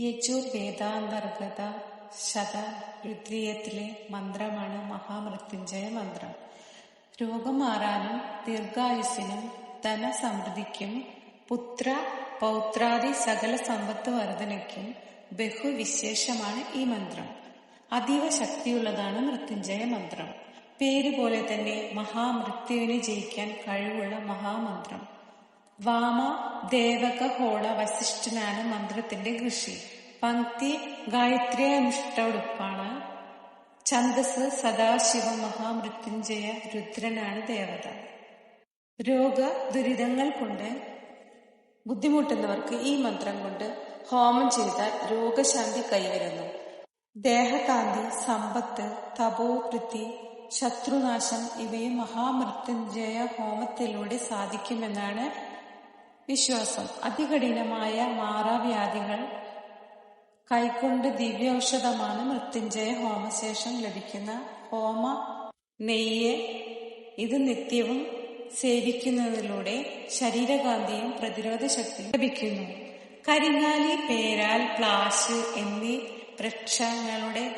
യജുർവേദാന്തർഗത ശത രുദ്രീയത്തിലെ മന്ത്രമാണ് മഹാമൃത്യുഞ്ജയ മന്ത്രം. രോഗം മാറാനും ദീർഘായുസിനും ധനസമൃദ്ധിക്കും പുത്ര പൗത്രാദി സകല സമ്പത്ത് വർധനയ്ക്കും ബഹുവിശേഷമാണ് ഈ മന്ത്രം. അതീവ ശക്തിയുള്ളതാണ് മൃത്യുഞ്ജയ മന്ത്രം. പേര് പോലെ തന്നെ മഹാമൃത്യുവിനെ ജയിക്കാൻ കഴിവുള്ള മഹാമന്ത്രം. വാമ ദേവക ഹോള വസിഷ്ഠനാണ് മന്ത്രത്തിന്റെ കൃഷി പങ്ക്തി ഗായത്രി അനുഷ്ഠോടുപ്പാണ് ഛന്ദസ് സദാശിവ മഹാമൃത്യുഞ്ജയ രുദ്രനാണ് ദേവത. രോഗ ദുരിതങ്ങൾ കൊണ്ട് ബുദ്ധിമുട്ടുന്നവർക്ക് ഈ മന്ത്രം കൊണ്ട് ഹോമം ചെയ്താൽ രോഗശാന്തി കൈവരുന്നു. ദേഹകാന്തി സമ്പത്ത് തപോവൃത്തി ശത്രുനാശം ഇവയും മഹാമൃത്യുഞ്ജയ ഹോമത്തിലൂടെ സാധിക്കുമെന്നാണ് വിശ്വാസം. അതികഠിനമായ മാറാവ്യാധികൾ കൈക്കൊണ്ട് ദിവ്യൌഷധമാണ് മൃത്യുഞ്ജയ ഹോമശേഷം ലഭിക്കുന്ന ഹോമ നെയ്യ്. ഇത് നിത്യവും സേവിക്കുന്നതിലൂടെ ശരീരകാന്തിയും പ്രതിരോധ ശക്തിയും ലഭിക്കുന്നു. കരിങ്ങാലി പേരാൽ പ്ലാസ് എന്നീ വൃക്ഷങ്ങളുടെ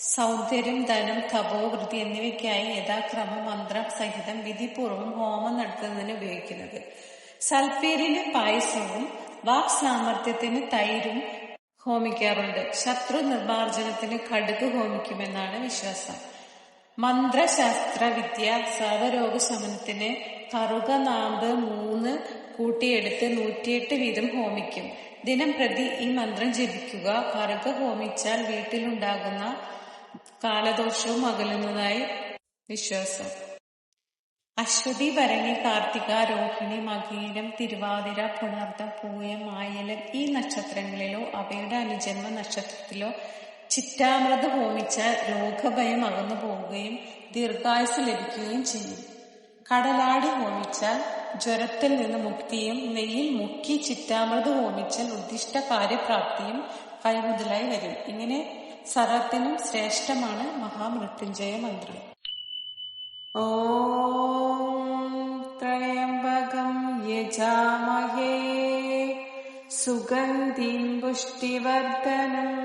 സൗന്ദര്യം ധനം തപോവൃത്തി എന്നിവയ്ക്കായി യഥാക്രമ മന്ത്രം സഹിതം വിധിപൂർവം ഹോമം നടത്തുന്നതിന് ഉപയോഗിക്കുന്നത്. സൽപ്പേരിന് പായസവും വാക് സാമർഥ്യത്തിന് തൈരും ഹോമിക്കാറുണ്ട്. ശത്രു നിർമാർജനത്തിന് കടുക് ഹോമിക്കുമെന്നാണ് വിശ്വാസം. മന്ത്രശാസ്ത്ര വിദ്യ സർവരോഗ ശമനത്തിന് കറുക നാമ്പ് മൂന്ന് കൂട്ടിയെടുത്ത് നൂറ്റിയെട്ട് വീതം ഹോമിക്കും. ദിനം പ്രതി ഈ മന്ത്രം ജപിക്കുക. കറുക ഹോമിച്ചാൽ വീട്ടിലുണ്ടാകുന്ന കാലദോഷവും അകലുന്നതായി വിശ്വാസം. അശ്വതി ഭരണി കാർത്തിക രോഹിണി മകീരം തിരുവാതിര പുണർദ്ധ പൂയം ആയലം ഈ നക്ഷത്രങ്ങളിലോ അവയുടെ അനുജന്മ നക്ഷത്രത്തിലോ ചിറ്റാമൃത് ഹോമിച്ച രോഗഭയം അകന്നു പോവുകയും ദീർഘായുസ് ലഭിക്കുകയും ചെയ്യും. കടലാടി ഹോമിച്ചാൽ ജ്വരത്തിൽ നിന്ന് മുക്തിയും നെയ്യിൽ മുക്കി ചിറ്റാമൃത് ഹോമിച്ചാൽ ഉദ്ദിഷ്ട കാര്യപ്രാപ്തിയും കൈമുതലായി വരും. ഇങ്ങനെ സർവത്തിനും ശ്രേഷ്ഠമാണ് മഹാമൃത്യുഞ്ജയ മന്ത്രം. ഓം सुगन्धिम् पुष्टिवर्धनम्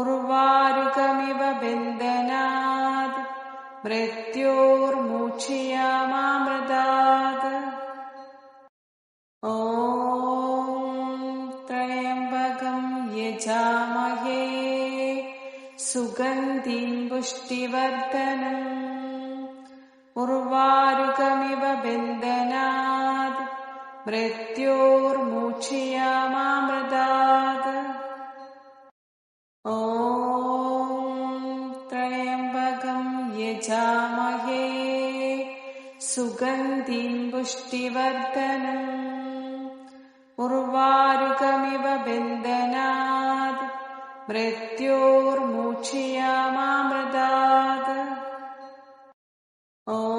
उर्वारुकमिव बिन्दनाद् मृत्योर्मोक्षयामाददाद् ॐ त्रयम्बगं यजामहे सुगन्धिम् पुष्टिवर्धनम् उर्वारुकमिव बिन्दनाद् मृत्यो त्रयम्बकं यजामहे सुगन्धिम्बुष्टिवर्दनम् उर्वारुकमिव बिन्दनात्। बिन्दनाद् ॐ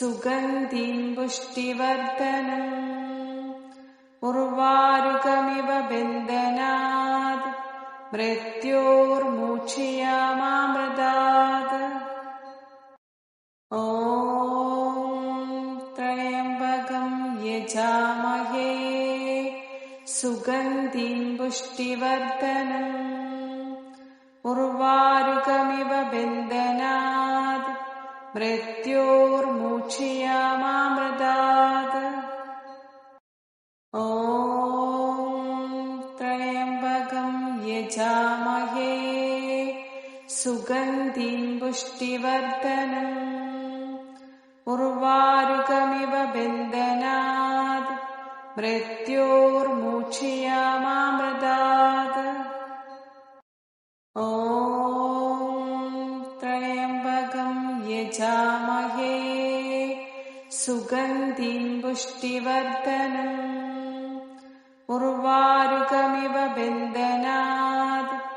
सुगन्धिम् पुष्टिवर्धनम् उर्वारुकमिव बिन्दनात्। मृत्योर्मयामाद् ॐ त्रयम्बगं यजामहे। सुगन्धिम् पुष्टिवर्धनम् उर्वारुकमिव बिन्दनात्। मृत्योर् त्रयम्बकं यजामहे सुगन्धिं पुष्टिवर्धनम् उर्वारुकमिव बिन्दनात् बिन्दनाद् ॐ सुगन्धिम् पुष्टिवर्धनम् उर्वारुकमिव बिन्दनात्।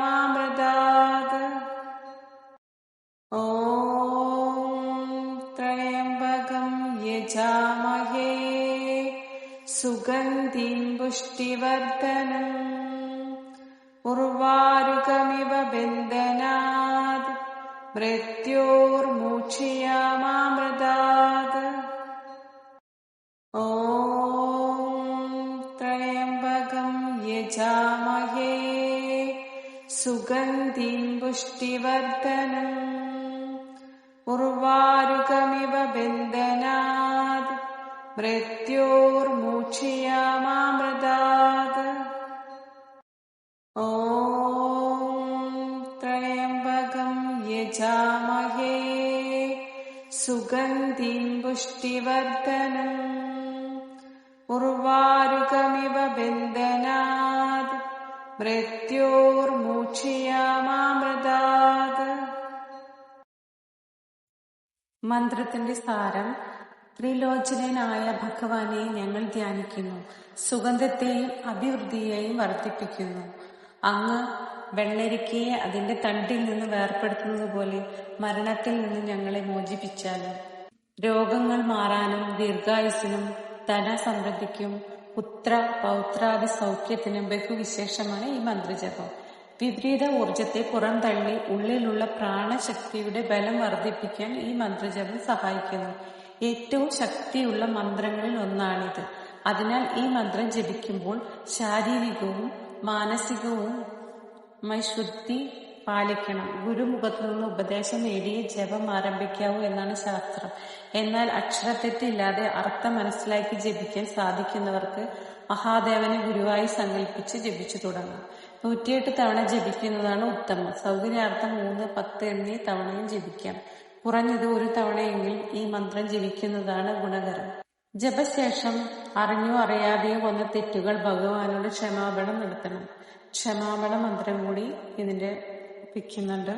मामदाद् ॐ त्रयम्बगं यजामहे। सुगन्धिम् पुष्टिवर्धनम् उर्वारुकमिव बिन्दनात्। ॐ त्र्यम्बकं यजामहे सुगन्धिं पुष्टिवर्धनम् उर्वारुकमिव बन्धनात् मृत्योर्मुक्षियामामृतात् സുഗന്ധീം പുഷ്ടിവർദ്ധനം. ഉർവാരുകമിവ ബന്ധനാത്. മൃത്യോർമൂക്ഷയാമൃതാത് മന്ത്രത്തിന്റെ സാരം ത്രിലോചനനായ ഭഗവാനെ ഞങ്ങൾ ധ്യാനിക്കുന്നു. സുഗന്ധത്തെയും അഭിവൃദ്ധിയെയും വർദ്ധിപ്പിക്കുന്നു. അങ്ങ് വെള്ളരിക്കയെ അതിന്റെ തണ്ടിൽ നിന്ന് വേർപ്പെടുത്തുന്നത് പോലെ മരണത്തിൽ നിന്ന് ഞങ്ങളെ മോചിപ്പിച്ചാലും. രോഗങ്ങൾ മാറാനും ദീർഘായുസിനും ധനസമൃദ്ധിക്കും പുത്ര പൗത്രാദി സൗഖ്യത്തിനും ബഹുവിശേഷമാണ് ഈ മന്ത്രജപം. വിപരീത ഊർജത്തെ തള്ളി ഉള്ളിലുള്ള പ്രാണശക്തിയുടെ ബലം വർദ്ധിപ്പിക്കാൻ ഈ മന്ത്രജപം സഹായിക്കുന്നു. ഏറ്റവും ശക്തിയുള്ള മന്ത്രങ്ങളിൽ ഒന്നാണിത്. അതിനാൽ ഈ മന്ത്രം ജപിക്കുമ്പോൾ ശാരീരികവും മാനസികവും ശുദ്ധി പാലിക്കണം. ഗുരുമുഖത്തു നിന്ന് ഉപദേശം നേടിയ ജപം ആരംഭിക്കാവൂ എന്നാണ് ശാസ്ത്രം. എന്നാൽ അക്ഷരത്തെറ്റില്ലാതെ അർത്ഥം മനസ്സിലാക്കി ജപിക്കാൻ സാധിക്കുന്നവർക്ക് മഹാദേവനെ ഗുരുവായി സങ്കല്പിച്ച് ജപിച്ചു തുടങ്ങാം. നൂറ്റിയെട്ട് തവണ ജപിക്കുന്നതാണ് ഉത്തമം. സൗകര്യാർത്ഥം മൂന്ന് പത്ത് എന്നീ തവണയും ജപിക്കാം. കുറഞ്ഞത് ഒരു തവണയെങ്കിലും ഈ മന്ത്രം ജപിക്കുന്നതാണ് ഗുണകരം. ജപശേഷം അറിഞ്ഞോ അറിയാതെയോ വന്ന തെറ്റുകൾ ഭഗവാനോട് ക്ഷമാപണം നടത്തണം. ക്ഷമാപണ മന്ത്രം കൂടി ഇതിന്റെ വെക്കുന്നുണ്ട്